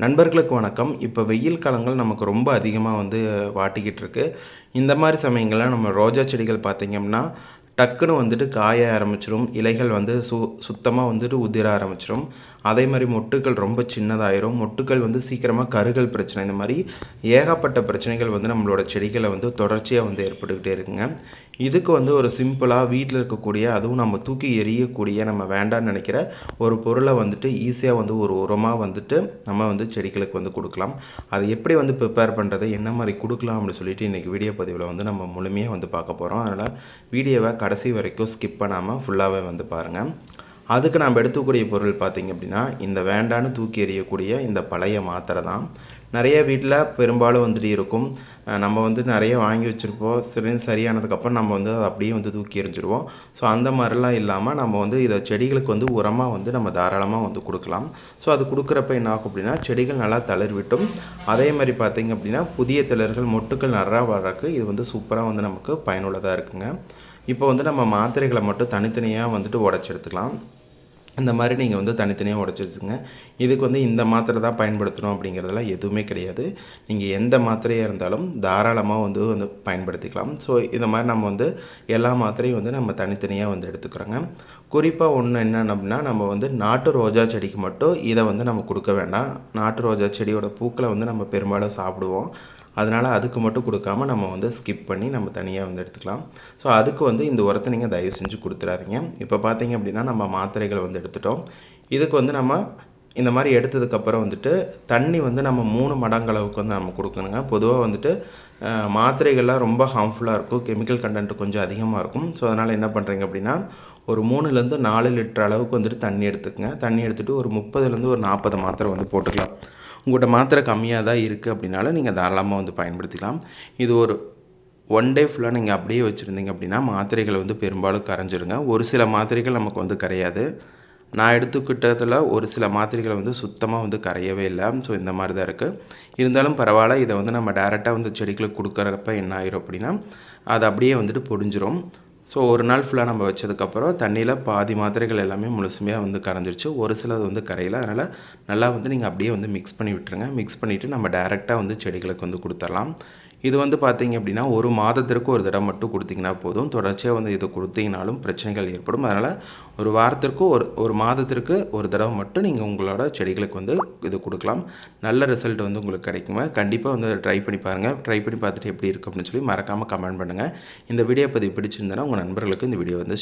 நண்பர்களுக்கு வணக்கம். இப்போ வெயில் காலங்கள் நமக்கு ரொம்ப அதிகமாக வந்து வாட்டிக்கிட்டு இருக்கு. இந்த மாதிரி சமயங்களில் நம்ம ரோஜா செடிகள் பார்த்திங்கன்னா டக்குன்னு வந்துட்டு காய ஆரம்பிச்சிடும் இலைகள் வந்து சு சுத்தமாக வந்துட்டு உதிர ஆரம்பிச்சிடும் அதே மாதிரி மொட்டுக்கள் ரொம்ப சின்னதாயிரும். மொட்டுக்கள் வந்து சீக்கிரமாக கருகள் பிரச்சனை. இந்த மாதிரி ஏகப்பட்ட பிரச்சனைகள் வந்து நம்மளோட செடிகளை வந்து தொடர்ச்சியாக வந்து ஏற்பட்டுக்கிட்டே இருக்குங்க. இதுக்கு வந்து ஒரு சிம்பிளாக வீட்டில் இருக்கக்கூடிய அதுவும் நம்ம தூக்கி எறியக்கூடிய நம்ம வேண்டாம்னு நினைக்கிற ஒரு பொருளை வந்துட்டு ஈஸியாக வந்து ஒரு உரமாக வந்துட்டு நம்ம வந்து செடிகளுக்கு வந்து கொடுக்கலாம். அதை எப்படி வந்து ப்ரிப்பேர் பண்ணுறது என்ன மாதிரி கொடுக்கலாம் அப்படின்னு சொல்லிட்டு இன்றைக்கி வீடியோ பதிவில் வந்து நம்ம முழுமையாக வந்து பார்க்க போகிறோம் அதனால் வீடியோவை கடைசி வரைக்கும் ஸ்கிப் பண்ணாமல் ஃபுல்லாகவே வந்து பாருங்கள் அதுக்கு நம்ம எடுத்துக்கூடிய பொருள் பார்த்திங்க அப்படின்னா இந்த வேண்டான்னு தூக்கி எறியக்கூடிய இந்த பழைய மாத்திரை தான். நிறைய வீட்டில் பெரும்பாலும் வந்துட்டு இருக்கும். நம்ம வந்து நிறைய வாங்கி வச்சுருப்போம். சரி சரியானதுக்கப்புறம் நம்ம வந்து அதை அப்படியே வந்து தூக்கி எறிஞ்சிருவோம். ஸோ அந்த மாதிரிலாம் இல்லாமல் நம்ம வந்து இதை செடிகளுக்கு வந்து உரமாக வந்து நம்ம தாராளமாக வந்து கொடுக்கலாம். ஸோ அது கொடுக்குறப்ப என்ன ஆகும் அப்படின்னா செடிகள் நல்லா தளர்விட்டும். அதே மாதிரி பார்த்திங்க அப்படின்னா புதிய திளர்கள் மொட்டுக்கள் நிறையா வர்றதுக்கு இது வந்து சூப்பராக வந்து நமக்கு பயனுள்ளதாக இருக்குங்க. இப்போ வந்து நம்ம மாத்திரைகளை மட்டும் தனித்தனியாக வந்துட்டு உடச்சி எடுத்துக்கலாம். இந்த மாதிரி நீங்கள் வந்து தனித்தனியாக உடச்சி வச்சுங்க இதுக்கு வந்து இந்த மாத்திரை தான் பயன்படுத்தணும் அப்படிங்கிறதெல்லாம் எதுவுமே கிடையாது. நீங்கள் எந்த மாத்திரையாக இருந்தாலும் தாராளமாக வந்து வந்து பயன்படுத்திக்கலாம். ஸோ இந்த மாதிரி நம்ம வந்து எல்லா மாத்திரையும் வந்து நம்ம தனித்தனியாக வந்து எடுத்துக்கிறோங்க. குறிப்பாக ஒன்று என்னென்ன அப்படின்னா நம்ம வந்து நாட்டு ரோஜா செடிக்கு மட்டும் இதை வந்து நம்ம கொடுக்க வேண்டாம். நாட்டு ரோஜா செடியோட பூக்களை வந்து நம்ம பெரும்பாலும் சாப்பிடுவோம். அதனால் அதுக்கு மட்டும் கொடுக்காம நம்ம வந்து ஸ்கிப் பண்ணி நம்ம தனியாக வந்து எடுத்துக்கலாம். ஸோ அதுக்கு வந்து இந்த உரத்தை நீங்கள் தயவு செஞ்சு கொடுத்துறாதீங்க இப்போ பார்த்தீங்க அப்படின்னா நம்ம மாத்திரைகளை வந்து எடுத்துட்டோம். இதுக்கு வந்து நம்ம இந்த மாதிரி எடுத்ததுக்கப்புறம் வந்துட்டு தண்ணி வந்து நம்ம மூணு மடங்களவுக்கு வந்து நம்ம கொடுக்கணுங்க. பொதுவாக வந்துட்டு மாத்திரைகள்லாம் ரொம்ப ஹார்ம்ஃபுல்லாக இருக்கும். கெமிக்கல் கண்டென்ட் கொஞ்சம் அதிகமாக இருக்கும். ஸோ அதனால் என்ன பண்ணுறீங்க அப்படின்னா ஒரு மூணுலேருந்து நாலு லிட்டர் அளவுக்கு வந்துட்டு தண்ணி எடுத்துக்கங்க. தண்ணி எடுத்துகிட்டு ஒரு முப்பதுலேருந்து ஒரு நாற்பது மாத்திரை வந்து போட்டுக்கலாம். உங்கள்கிட்ட மாத்திரை கம்மியாக தான் இருக்குது அப்படின்னாலும் நீங்கள் தாராளமாக வந்து பயன்படுத்திக்கலாம். இது ஒரு ஒன் டே ஃபுல்லாக நீங்கள் அப்படியே வச்சுருந்தீங்க அப்படின்னா மாத்திரைகள் வந்து பெரும்பாலும் கரைஞ்சிருங்க. ஒரு சில மாத்திரைகள் நமக்கு வந்து கரையாது. நான் எடுத்துக்கிட்டதில் ஒரு சில மாத்திரைகளை வந்து சுத்தமாக வந்து கரையவே இல்லை. ஸோ இந்த மாதிரி தான் இருக்குது இருந்தாலும் பரவாயில்ல இதை வந்து நம்ம டேரெக்டாக வந்து செடிகளுக்கு கொடுக்குறப்ப என்ன ஆயிரும் அப்படின்னா அது அப்படியே வந்துட்டு பொடிஞ்சிரும். ஸோ ஒரு நாள் ஃபுல்லாக நம்ம வச்சதுக்கப்புறம் தண்ணியில் பாதி மாத்திரைகள் எல்லாமே முழுசுமையாக வந்து கரைஞ்சிருச்சு. ஒரு சிலது வந்து கரையில். அதனால் நல்லா வந்து நீங்கள் அப்படியே வந்து மிக்ஸ் பண்ணி விட்டுருங்க. மிக்ஸ் பண்ணிவிட்டு நம்ம டேரெக்டாக வந்து செடிகளுக்கு வந்து கொடுத்துடலாம். இது வந்து பார்த்தீங்க அப்படின்னா ஒரு மாதத்திற்கு ஒரு தடவை மட்டும் கொடுத்தீங்கன்னா போதும். தொடர்ச்சியாக வந்து இது கொடுத்தீங்கனாலும் பிரச்சனைகள் ஏற்படும். அதனால் ஒரு வாரத்திற்கு ஒரு ஒரு மாதத்திற்கு ஒரு தடவை மட்டும் நீங்கள் உங்களோட செடிகளுக்கு வந்து இது கொடுக்கலாம். நல்ல ரிசல்ட் வந்து உங்களுக்கு கிடைக்குங்க கண்டிப்பாக வந்து ட்ரை பண்ணி பாருங்கள் ட்ரை பண்ணி பார்த்துட்டு எப்படி இருக்குது அப்படின்னு சொல்லி மறக்காமல் கமெண்ட் பண்ணுங்கள் இந்த வீடியோ பதிவு பிடிச்சிருந்தனா உங்கள் நண்பர்களுக்கு இந்த வீடியோ வந்து